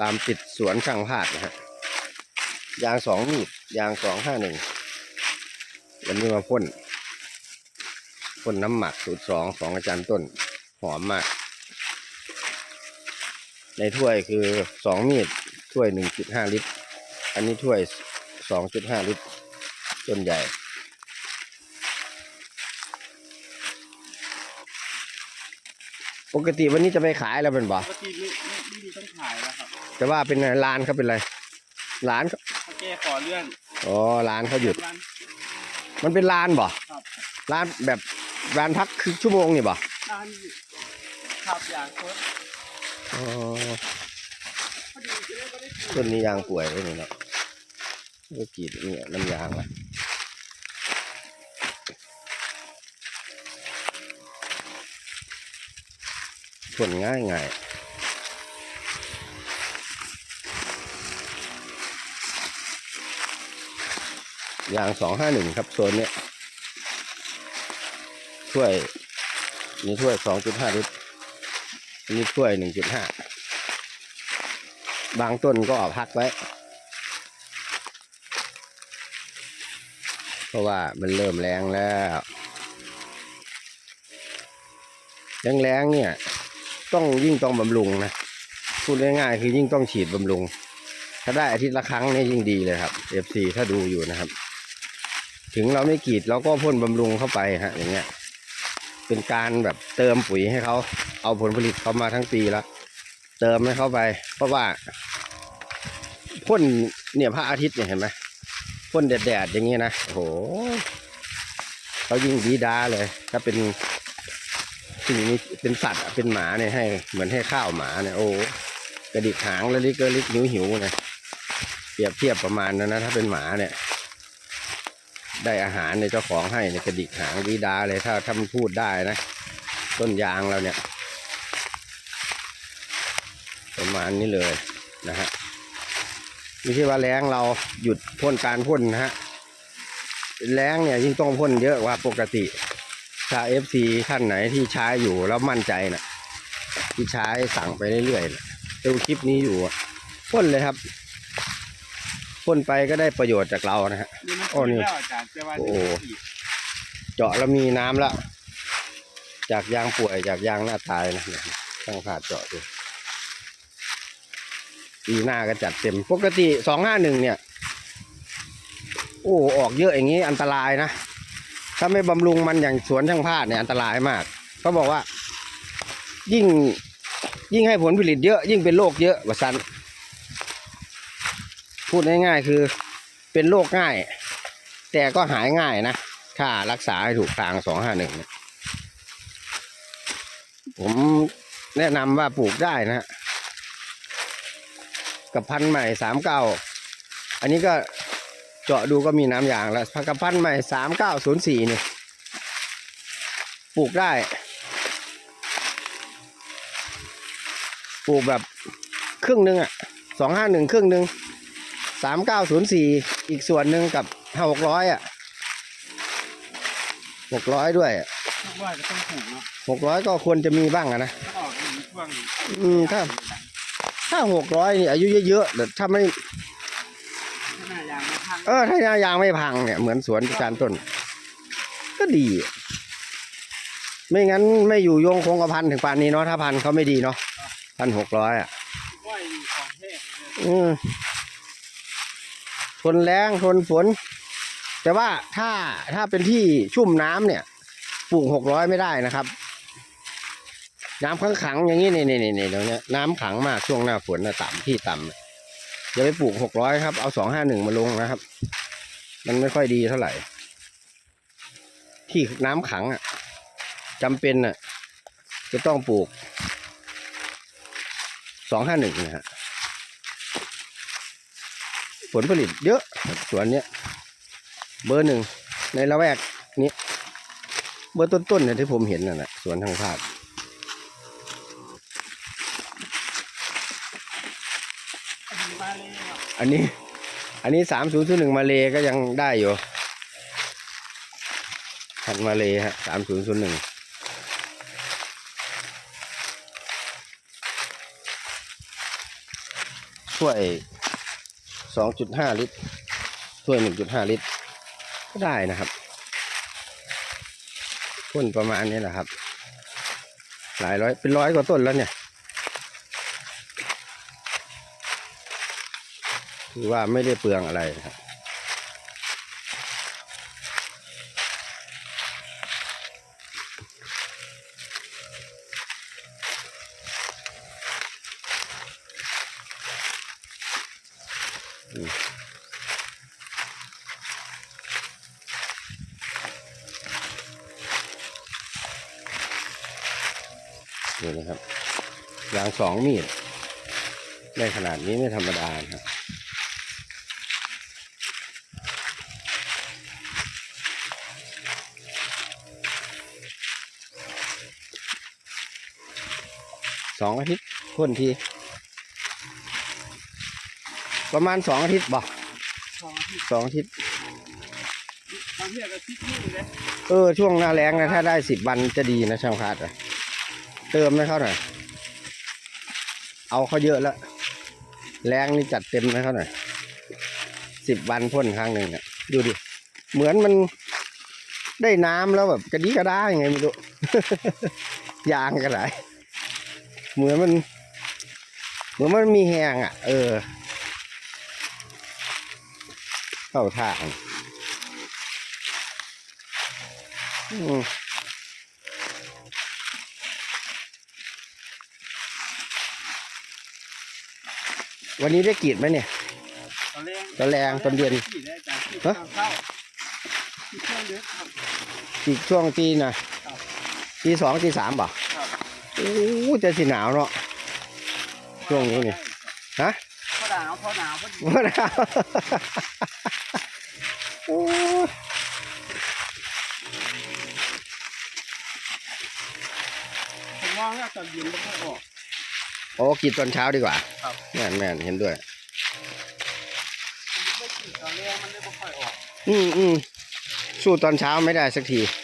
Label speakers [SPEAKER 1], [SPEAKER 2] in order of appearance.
[SPEAKER 1] ตามติดสวนช่างพาดนะฮะยางสองมีดยางสองห้าหนึ่งวันนี้มาพ่นพ่นน้ำหมักสูตรสองของอาจารย์ต้นหอมมาก ในถ้วยคือสองมีดถ้วยหนึ่งจุดห้าลิตร อันนี้ถ้วยสองจุดห้าลิตรต้นใหญ่ปกติวันนี้จะไปขายแล้วเป็นบ่
[SPEAKER 2] ปกติไม่ไม่ไม่มีต้องขายแล้วครับ
[SPEAKER 1] แต่ว่าเป็นไงร้านเขาเป็นไรร้านเขา
[SPEAKER 2] ถ้าแกขอเลื่อน
[SPEAKER 1] อ๋อร้านเขาหยุด
[SPEAKER 2] วัน
[SPEAKER 1] มันเป็นร้านบ่
[SPEAKER 2] ครับ
[SPEAKER 1] ร้านแบบร้านพักคือชั่วโมงนี่บ่
[SPEAKER 2] ด้านขับอย่างโคตร
[SPEAKER 1] อ๋อ
[SPEAKER 2] พอดีจะได้ก็ได้กิน
[SPEAKER 1] ต้นนี้ยางป่วยไว้นี่เนาะก็กรีดเนี่ยน้ำยางละผลง่ายง่าย ยางสองห้าหนึ่งครับโซนเนี้ยถ้วยนี่ถ้วยสองจุดห้าลิตรอันนี้ถ้วยหนึ่งจุดห้าบางต้นก็พักไว้ เพราะว่ามันเริ่มแรงแล้วแรงๆเนี่ย ต้องยิ่งต้องบำรุงนะพูดง่ายๆคือยิ่งต้องฉีดบำรุง ถ้าได้อาทิตย์ละครั้งนี่ยยิ่งดีเลยครับ FC ถ้าดูอยู่นะครับ ถึงเราไม่กรีดเราก็พ่นบำรุงเข้าไปฮะ อย่างเงี้ย เป็นการแบบเติมปุ๋ยให้เขาเอาผลผลิตเขามาทั้งปีแล้วเติมให้เขาไป เพราะว่าพ่นเนี่ยพระอาทิตย์เนี่ยเห็นไหมพ่นแดดๆอย่างนี้ยนะโอ้โหเขายิ่งดีด้าเลย ถ้าเป็นสิ่งนี้เป็นสัตว์เป็นหมาเนี่ยให้ เหมือนให้ข้าวหมาเนี่ยโอ้กระดิกหางแล้วลิกก็ลิกนิ้วหิวเนะเปรียบเทียบประมาณนั้นนะถ้าเป็นหมาเนี่ย ได้อาหารในเจ้าของให้เนี่ยกระดิกหางดีดาเลยถ้าถ้ามันพูดได้นะ ต้นยางเราเนี่ยประมาณนี้เลยนะฮะไม่ใช่ว่าแรงเราหยุดพ่นการพ่นนะฮะแรงเนี่ยยิ่งต้องพ่นเยอะกว่าปกติถ้าเอฟซีท่านไหนที่ใช้อยู่แล้วมั่นใจนะที่ใช้สั่งไปเรื่อยๆนะดูคลิปนี้อยู่พ่นเลยครับ พ่นไปก็ได้ประโยชน์จากเรานะฮะ
[SPEAKER 2] นี่มัน
[SPEAKER 1] โอ้นี่
[SPEAKER 2] แล้วอาจารย์แต่ว่า
[SPEAKER 1] โอ้
[SPEAKER 2] เดี๋ยวอีก
[SPEAKER 1] เจาะแล้วมีน้ำแล้วจากยางป่วยจากยางหน้าตายนะเนี่ยช่างขาดเจาะดูปีหน้าก็จัดเต็ม ปกติสองห้าหนึ่งเนี่ย โอ้ออกเยอะอย่างนี้อันตรายนะ ถ้าไม่บำรุงมันอย่างสวนช่างพาดเนี่ยอันตรายมากเขาบอกว่า ยิ่งยิ่งให้ผลผลิตเยอะ ยิ่งเป็นโรคเยอะว่าซัน พูดง่ายๆคือเป็นโรคง่าย แต่ก็หายง่ายนะ ถ้ารักษาให้ถูกทางสองห้าหนึ่งผมแนะนำว่าปลูกได้นะกับพันธุ์ใหม่สามเก้าอันนี้ก็เจาะดูก็มีน้ำยางแล้วพักับพันธุ์ใหม่สามเก้าศูนย์สี่นี่ปลูกได้ ปลูกแบบครึ่งหนึ่งอะสองห้าหนึ่งครึ่งหนึ่ง สามเก้าศูนย์สี่อีกส่วนหนึ่งกับหกร้อยอะหกร้อยด้วย
[SPEAKER 2] ทุกว่าจะต้องถูกเนาะ
[SPEAKER 1] หกร้อยก็ควรจะมีบ้างอะนะ
[SPEAKER 2] ถ้าออกอย่างนี้ช่วงนี้
[SPEAKER 1] อืมถ้าถ้าหกร้อยนี่อายุเยอะๆแต่ถ้าไม่
[SPEAKER 2] ขนาดยางไม่พัง
[SPEAKER 1] เออถ้ายางไม่พังเนี่ยเหมือนสวนจานต้น ก็ดีอะไม่งั้นไม่อยู่โยงคงกระพันถึงป่านนี้เนาะถ้าพันเขาไม่ดีเนาะพันหกร้อยอะ
[SPEAKER 2] กล้วยของเทศเลย
[SPEAKER 1] อืม ทนแรงทนฝน แต่ว่าถ้าถ้าเป็นที่ชุ่มน้ำเนี่ยปลูกหกร้อยไม่ได้นะครับ น้ำขังขังๆอย่างนี้นี่นี่นี่ตรงเนี้ยน้ำขังมากช่วงหน้าฝนนะต่ำที่ต่ำน่ะอย่าไปปลูกหกร้อยครับเอาสองห้าหนึ่งมาลงนะครับ มันไม่ค่อยดีเท่าไหร่ ที่น้ำขังอะจำเป็นอะจะต้องปลูกสองห้าหนึ่งนะฮะ ผลผลิตเยอะสวนเนี้ยเบอร์หนึ่งในละแวกนี้เบอร์ต้นๆเนี่ยที่ผมเห็นน่ะนะสวนทางภาคอันนี้ อันนี้สามศูนย์ศูนย์หนึ่งมาเลก็ยังได้อยู่พันมาเลฮะสามศูนย์ศูนย์หนึ่งถ้วย สองจุดห้าลิตรถ้วยหนึ่งจุดห้าลิตร ก็ได้นะครับต้นประมาณนี้แหละครับ หลายร้อยเป็นร้อยกว่าต้นแล้วเนี่ยถือว่าไม่ได้เปลืองอะไรนะครับ นี่นะครับ ยางสองมีด ได้ขนาดนี้ไม่ธรรมดานะครับสองอาทิตย์พ่นที ประมาณสองอาทิตย์บ่
[SPEAKER 2] สองอาทิตย์
[SPEAKER 1] สองอาทิตย์
[SPEAKER 2] บางทีก็ทิศนี่เลย
[SPEAKER 1] เออ ช่วงหน้าแรงนะ ถ้าได้สิบวันจะดีนะช่างคาดอะ เติมให้เขาหน่อย เอาเขาเยอะแล้ว แรงนี่จัดเต็มให้เขาหน่อยสิบวันพ่นครั้งหนึ่งเนี่ยดูดิ เหมือนมันได้น้ำแล้วแบบกระดีกระด้ายังไงไม่รู้ ยางกระไรเหมือนมัน เหมือนมันมีแหงอะ เออ เข้าทางอืม วันนี้ได้กรีดไหมเนี่ย
[SPEAKER 2] ตอนแรก
[SPEAKER 1] ตอนแรงตอนเย็น
[SPEAKER 2] ที่ได้จากที่ตอนเข้าที่เครื่องเยอะครับ
[SPEAKER 1] อีกช่วงตีน่ะตีสองตีสามบ่
[SPEAKER 2] ครับ
[SPEAKER 1] โอ้จะสิหนาวเนาะ ช่วงนี้นี่ฮะ
[SPEAKER 2] พอหนาวพอหนาวพอดี
[SPEAKER 1] ว่าหนาวโอ้
[SPEAKER 2] ผมว่าเนี่ยตอนเย็นไม่ค่อยออก
[SPEAKER 1] โอ้กรีดตอนเช้าดีกว่า
[SPEAKER 2] ครับ
[SPEAKER 1] แม่นแม่นเห็นด้วย
[SPEAKER 2] มันไม่ค่อยตอนแรกมันเลยไม่ค่อยออก
[SPEAKER 1] อืมอืมสู้ตอนเช้าไม่ได้สักที
[SPEAKER 2] ค